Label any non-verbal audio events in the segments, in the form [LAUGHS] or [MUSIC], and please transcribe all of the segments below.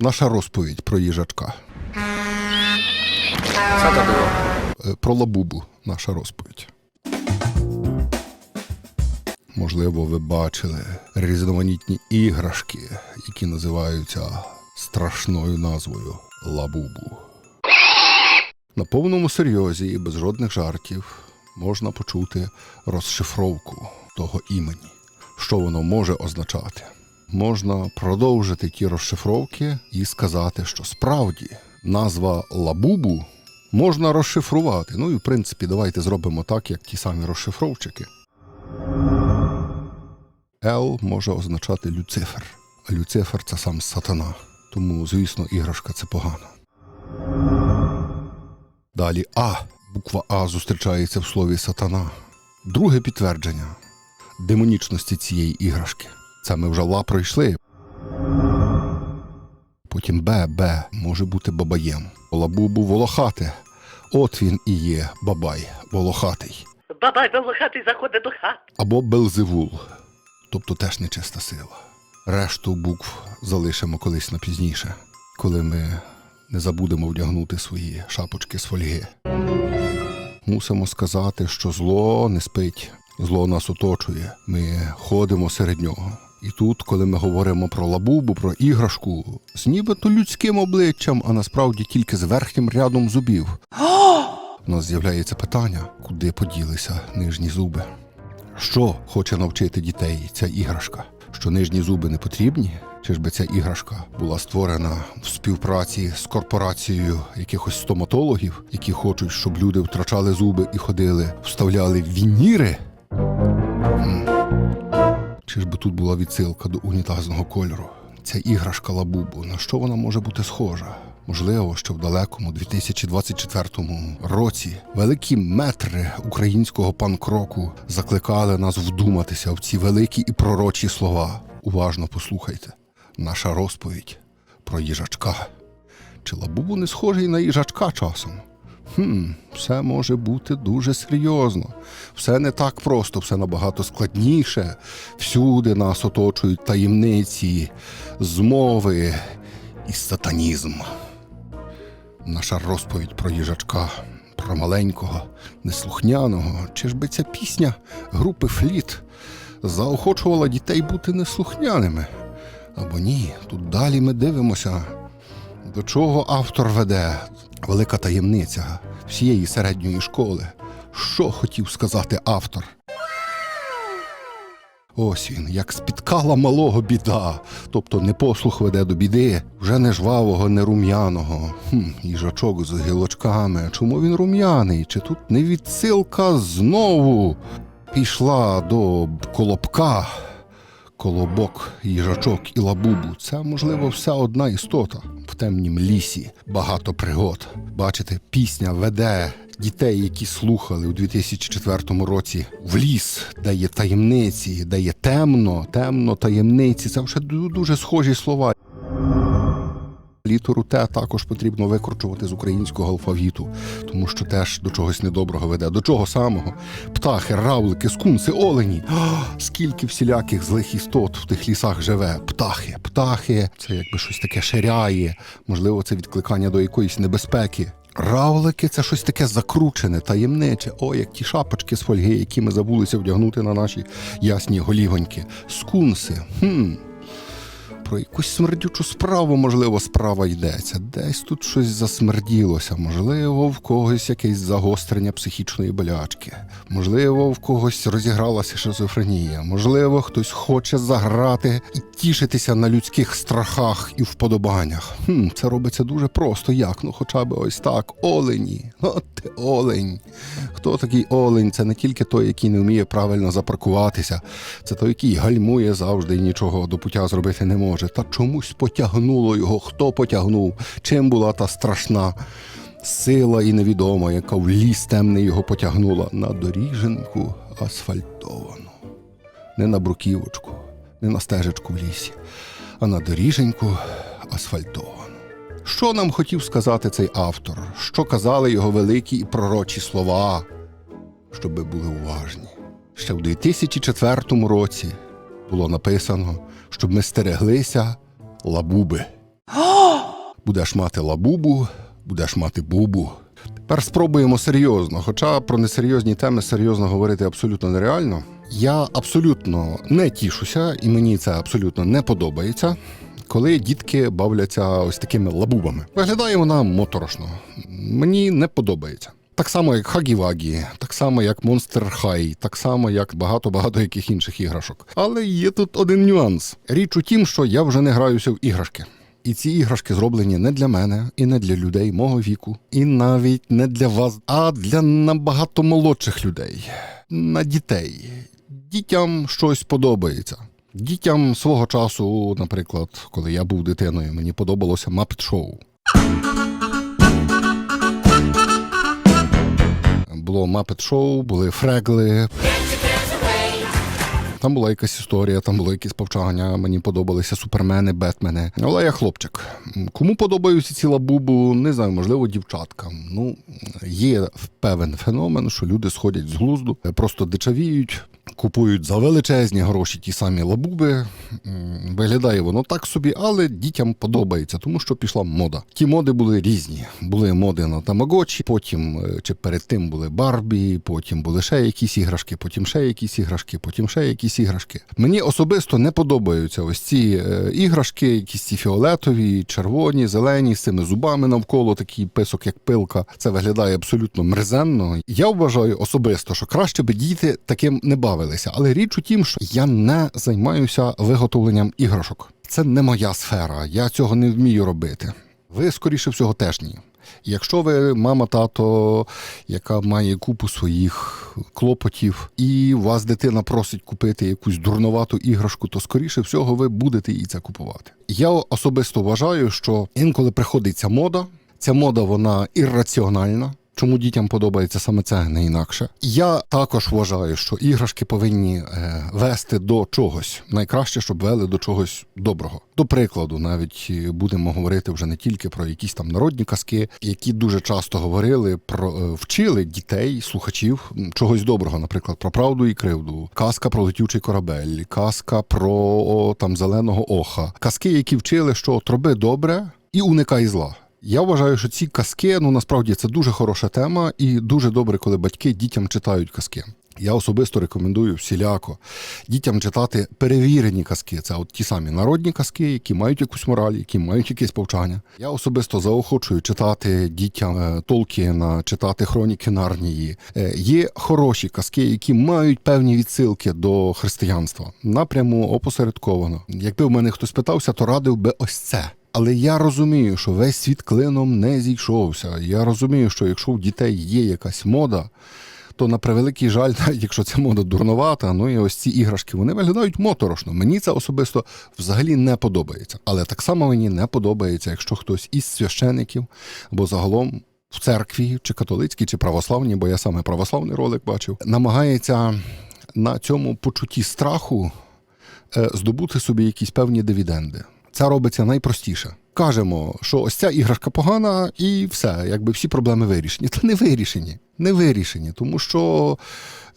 Наша розповідь про їжачка. Co to było? Е, Про лабубу наша розповідь. Можливо, ви бачили різноманітні іграшки, які називаються страшною назвою лабубу. На повному серйозі і без жодних жартів можна почути розшифровку того імені. Що воно може означати? Можна продовжити ті розшифровки і сказати, що справді назва лабубу можна розшифрувати. Ну і в принципі, давайте зробимо так, як ті самі розшифровчики. Л може означати Люцифер, а Люцифер це сам сатана. Тому, звісно, іграшка це погано. Далі А. Буква А зустрічається в слові сатана. Друге підтвердження демонічності цієї іграшки. Це ми вже ла пройшли. Потім Б, Б може бути бабаєм. Лабубу волохате. От він і є бабай, волохатий. Бабай волохатий заходить до хати. Або Белзевул, тобто теж нечиста сила. Решту букв залишимо колись на пізніше, коли ми не забудемо вдягнути свої шапочки з фольги. Мусимо сказати, що зло не спить, зло нас оточує. Ми ходимо серед нього. І тут, коли ми говоримо про лабубу, про іграшку, з нібито людським обличчям, а насправді тільки з верхнім рядом зубів. У нас з'являється питання, куди поділися нижні зуби. Що хоче навчити дітей ця іграшка? Що нижні зуби не потрібні? Чи ж би ця іграшка була створена в співпраці з корпорацією якихось стоматологів, які хочуть, щоб люди втрачали зуби і ходили, вставляли вініри? Чи ж би тут була відсилка до унітазного кольору? Ця іграшка лабубу, на що вона може бути схожа? Можливо, що в далекому 2024 році великі метри українського панк-року закликали нас вдуматися в ці великі і пророчі слова. Уважно послухайте. Наша розповідь про їжачка. Чи лабубу не схожий на їжачка часом? Хм, все може бути дуже серйозно. Все не так просто, все набагато складніше. Всюди нас оточують таємниці, змови і сатанізм. Наша розповідь про їжачка, про маленького, неслухняного. Чи ж би ця пісня групи Фліт заохочувала дітей бути неслухняними? Або ні, тут далі ми дивимося, до чого автор веде велика таємниця всієї середньої школи. Що хотів сказати автор? Ось він, як спіткала малого біда, тобто непослух веде до біди, вже не жвавого, не рум'яного. Хм, їжачок з гілочками. Чому він рум'яний? Чи тут не відсилка знову пішла до колобка? Колобок, їжачок і лабубу це, можливо, вся одна істота. В темнім лісі багато пригод. Бачите, пісня веде дітей, які слухали у 2004 році в ліс, де є таємниці, де є темно, темно, таємниці. Це вже ду- дуже схожі слова. Літеру Т також потрібно викручувати з українського алфавіту, тому що теж до чогось недоброго веде. До чого самого? Птахи, равлики, скунси, олені. А, скільки всіляких злих істот в тих лісах живе. Птахи, птахи, це якби щось таке ширяє, можливо, це відкликання до якоїсь небезпеки. Равлики це щось таке закручене, таємниче. О, як ті шапочки з фольги, які ми забулися вдягнути на наші ясні голівоньки. Скунси. Хм. Про якусь смердючу справу, можливо, справа йдеться. Десь тут щось засмерділося. Можливо, в когось якесь загострення психічної болячки. Можливо, в когось розігралася шизофренія. Можливо, хтось хоче заграти і тішитися на людських страхах і вподобаннях. Хм, це робиться дуже просто. Як? Ну, хоча б ось так. Олені. От ти олень. Хто такий олень? Це не тільки той, який не вміє правильно запаркуватися, це той, який гальмує завжди і нічого до пуття зробити не може. Та чомусь потягнуло його. Хто потягнув? Чим була та страшна сила і невідома, яка в ліс темний його потягнула на доріженку асфальтовану. Не на бруківочку, не на стежечку в лісі, а на доріженьку асфальтовану. Що нам хотів сказати цей автор? Що казали його великі і пророчі слова? Щоб ви були уважні. Ще в 2004 році було написано, щоб ми стереглися лабуби. будеш мати лабубу, будеш мати бубу. Тепер спробуємо серйозно. Хоча про несерйозні теми серйозно говорити абсолютно нереально. Я абсолютно не тішуся, і мені це абсолютно не подобається. Коли дітки бавляться ось такими лабубами. Виглядає вона моторошно. Мені не подобається. Так само, як Хагі-Вагі, так само, як Monster High, так само, як багато-багато яких інших іграшок. Але є тут один нюанс. Річ у тім, що я вже не граюся в іграшки. І ці іграшки зроблені не для мене, і не для людей мого віку, і навіть не для вас, а для набагато молодших людей, на дітей. Дітям щось подобається. Дітям свого часу, наприклад, коли я був дитиною, мені подобалося Muppet Show. Було Muppet Show, були фрегли. Там була якась історія, там було якісь повчання, мені подобалися супермени, бетмени. Але я хлопчик. Кому подобаються ці лабубу, не знаю, можливо, дівчаткам. Ну, є певен феномен, що люди сходять з глузду, просто дичавіють, купують за величезні гроші ті самі лабуби. Виглядає воно так собі, але дітям подобається, тому що пішла мода. Ті моди були різні. Були моди на тамагочі, потім е, чи перед тим були Барбі, потім були ще якісь іграшки, потім ще якісь іграшки, потім ще якісь іграшки. Мені особисто не подобаються ось ці е, іграшки, якісь ці фіолетові, червоні, зелені, з цими зубами навколо, такий писок, як пилка. Це виглядає абсолютно мерзенно. Я вважаю особисто, що краще би діти таким не бавилися. Але річ у тім, що я не займаюся виготовленням іграшок. Це не моя сфера, я цього не вмію робити. Ви, скоріше всього, теж ні. Якщо ви мама, тато, яка має купу своїх клопотів, і вас дитина просить купити якусь дурновату іграшку, то скоріше всього ви будете їй це купувати. Я особисто вважаю, що інколи приходить ця мода. Ця мода вона ірраціональна. Чому дітям подобається саме це, не інакше. Я також вважаю, що іграшки повинні е, вести до чогось. Найкраще, щоб вели до чогось доброго. До прикладу, навіть е, будемо говорити вже не тільки про якісь там народні казки, які дуже часто говорили про е, вчили дітей, слухачів чогось доброго, наприклад, про правду і кривду, казка про летючий корабель, казка про там зеленого оха, казки, які вчили, що от роби добре і уникай зла. Я вважаю, що ці казки, ну насправді це дуже хороша тема, і дуже добре, коли батьки дітям читають казки. Я особисто рекомендую всіляко дітям читати перевірені казки. Це от ті самі народні казки, які мають якусь мораль, які мають якесь повчання. Я особисто заохочую читати дітям е, Толкіна, читати хроніки Нарнії. Е, Є хороші казки, які мають певні відсилки до християнства. Напряму опосередковано. Якби в мене хтось питався, то радив би ось це. Але я розумію, що весь світ клином не зійшовся. Я розумію, що якщо у дітей є якась мода, то на превеликий жаль, [LAUGHS] якщо ця мода дурновата, ну і ось ці іграшки вони виглядають моторошно. Мені це особисто взагалі не подобається. Але так само мені не подобається, якщо хтось із священиків або загалом. В церкві, чи католицькій, чи православній, бо я саме православний ролик бачив, намагається на цьому почутті страху е, здобути собі якісь певні дивіденди. Це робиться найпростіше. Кажемо, що ось ця іграшка погана, і все, якби всі проблеми вирішені. Та не вирішені. Не вирішені, тому що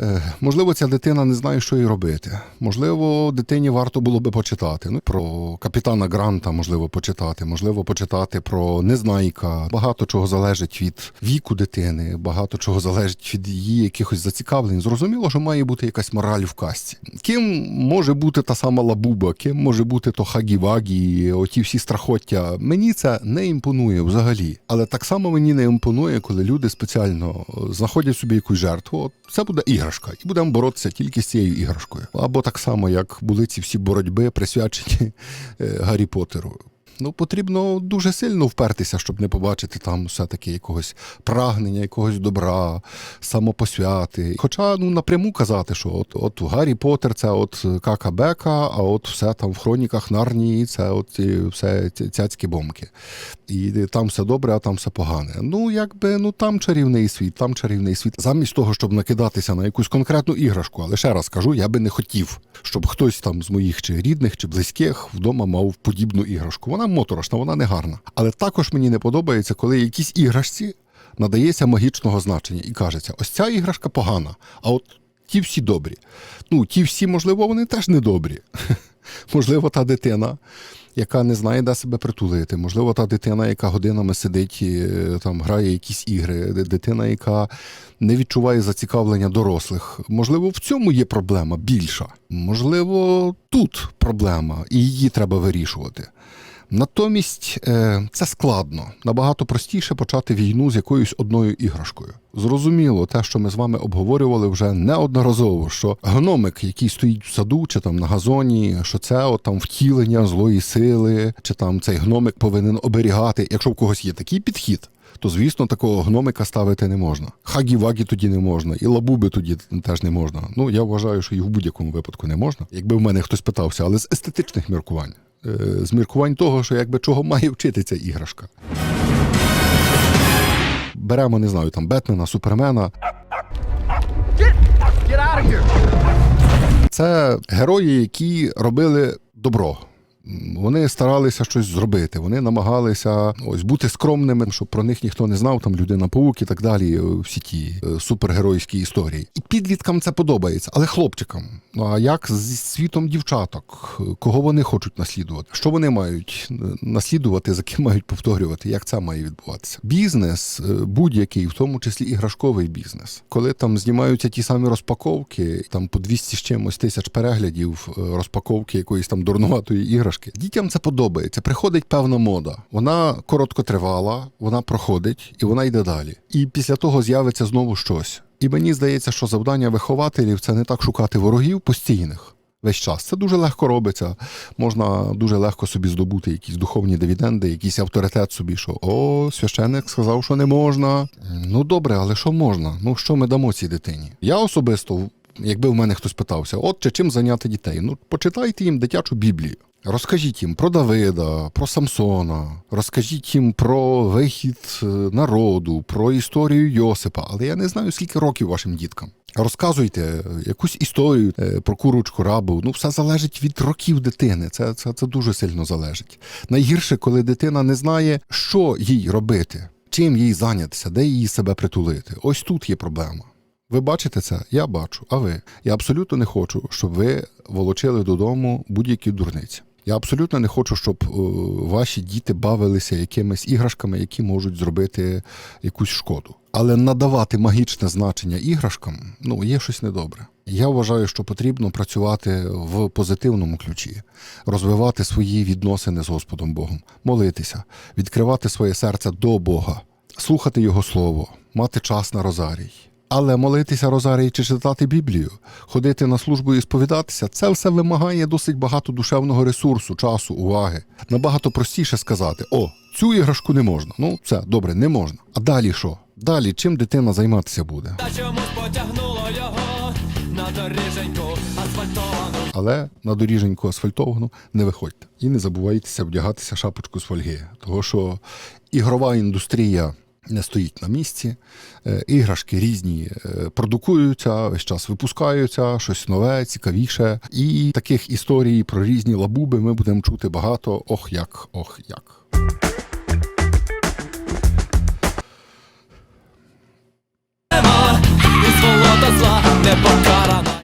е, можливо ця дитина не знає, що їй робити. Можливо, дитині варто було би почитати. Ну, про капітана Гранта, можливо, почитати, можливо, почитати про незнайка. Багато чого залежить від віку дитини, багато чого залежить від її якихось зацікавлень. Зрозуміло, що має бути якась мораль в касті. Ким може бути та сама лабуба, ким може бути то хагі-вагі, оті всі страхоття. Мені це не імпонує взагалі. Але так само мені не імпонує, коли люди спеціально знаходять собі якусь жертву. Це буде іграшка, і будемо боротися тільки з цією іграшкою. Або так само, як були ці всі боротьби, присвячені е, Гаррі Поттеру. Ну, потрібно дуже сильно впертися, щоб не побачити там все-таки якогось прагнення, якогось добра, самопосвяти. Хоча ну напряму казати, що от, от Гаррі Поттер це от кака бека, а от все там в хроніках Нарнії, це от і все цяцькі бомки. І там все добре, а там все погане. Ну, якби ну там чарівний світ, там чарівний світ. Замість того, щоб накидатися на якусь конкретну іграшку, але ще раз кажу, я би не хотів, щоб хтось там з моїх чи рідних, чи близьких вдома мав подібну іграшку. Вона моторошна, вона не гарна. Але також мені не подобається, коли якісь іграшці надається магічного значення і кажеться, ось ця іграшка погана, а от ті всі добрі. Ну, ті всі, можливо, вони теж не добрі. [LAUGHS] Можливо, та дитина, яка не знає, де себе притулити. Можливо, та дитина, яка годинами сидить, і, е, там грає якісь ігри, дитина, яка не відчуває зацікавлення дорослих. Можливо, в цьому є проблема більша. Можливо, тут проблема, і її треба вирішувати. Натомість е, це складно. Набагато простіше почати війну з якоюсь одною іграшкою. Зрозуміло, те, що ми з вами обговорювали вже неодноразово, що гномик, який стоїть в саду чи там на газоні, що це от там втілення злої сили, чи там цей гномик повинен оберігати. Якщо в когось є такий підхід. То, звісно, такого гномика ставити не можна. Хагі-вагі тоді не можна, і лабуби тоді теж не можна. Ну, я вважаю, що і в будь-якому випадку не можна. Якби в мене хтось питався, але з естетичних міркувань. Е, З міркувань того, що якби чого має вчити ця іграшка. Беремо, не знаю, там Бетмена, Супермена. Це герої, які робили добро. Вони старалися щось зробити. Вони намагалися ось бути скромними, щоб про них ніхто не знав, там людина паук і так далі. е, Всі ті е, супергеройські історії. І підліткам це подобається, але хлопчикам. Ну а як зі світом дівчаток? Кого вони хочуть наслідувати? Що вони мають е, наслідувати, за ким мають повторювати? Як це має відбуватися? Бізнес будь-який, в тому числі іграшковий бізнес, коли там знімаються ті самі розпаковки, там по 200 з чимось тисяч переглядів розпаковки якоїсь там дурнуватої іграшки. Дітям це подобається. Приходить певна мода. Вона короткотривала, вона проходить і вона йде далі. І після того з'явиться знову щось. І мені здається, що завдання вихователів це не так шукати ворогів постійних. Весь час це дуже легко робиться. Можна дуже легко собі здобути якісь духовні дивіденди, якийсь авторитет собі, що о, священник сказав, що не можна. Ну добре, але що можна? Ну що ми дамо цій дитині? Я особисто, якби в мене хтось питався, от чи чим зайняти дітей? Ну почитайте їм дитячу Біблію. Розкажіть їм про Давида, про Самсона, розкажіть їм про вихід е, народу, про історію Йосипа. Але я не знаю, скільки років вашим діткам. Розказуйте е, якусь історію е, про курочку рабу. Ну, все залежить від років дитини. Це, це, це дуже сильно залежить. Найгірше, коли дитина не знає, що їй робити, чим їй зайнятися, де її себе притулити. Ось тут є проблема. Ви бачите це? Я бачу. А ви? Я абсолютно не хочу, щоб ви волочили додому будь-які дурниці. Я абсолютно не хочу, щоб е, ваші діти бавилися якимись іграшками, які можуть зробити якусь шкоду. Але надавати магічне значення іграшкам ну є щось недобре. Я вважаю, що потрібно працювати в позитивному ключі, розвивати свої відносини з Господом Богом, молитися, відкривати своє серце до Бога, слухати Його Слово, мати час на розарій. Але молитися розарій чи читати Біблію, ходити на службу і сповідатися це все вимагає досить багато душевного ресурсу, часу, уваги. Набагато простіше сказати: о, цю іграшку не можна. Ну, це добре, не можна. А далі що? Далі чим дитина займатися буде? Та чомусь потягнуло його на доріженьку асфальтовану. Але на доріженьку асфальтовану не виходьте. І не забувайтеся вдягатися шапочку з фольги, того що ігрова індустрія не стоїть на місці, е, іграшки різні е, продукуються, весь час випускаються, щось нове, цікавіше. І таких історій про різні лабуби ми будемо чути багато. Ох як, ох як. Не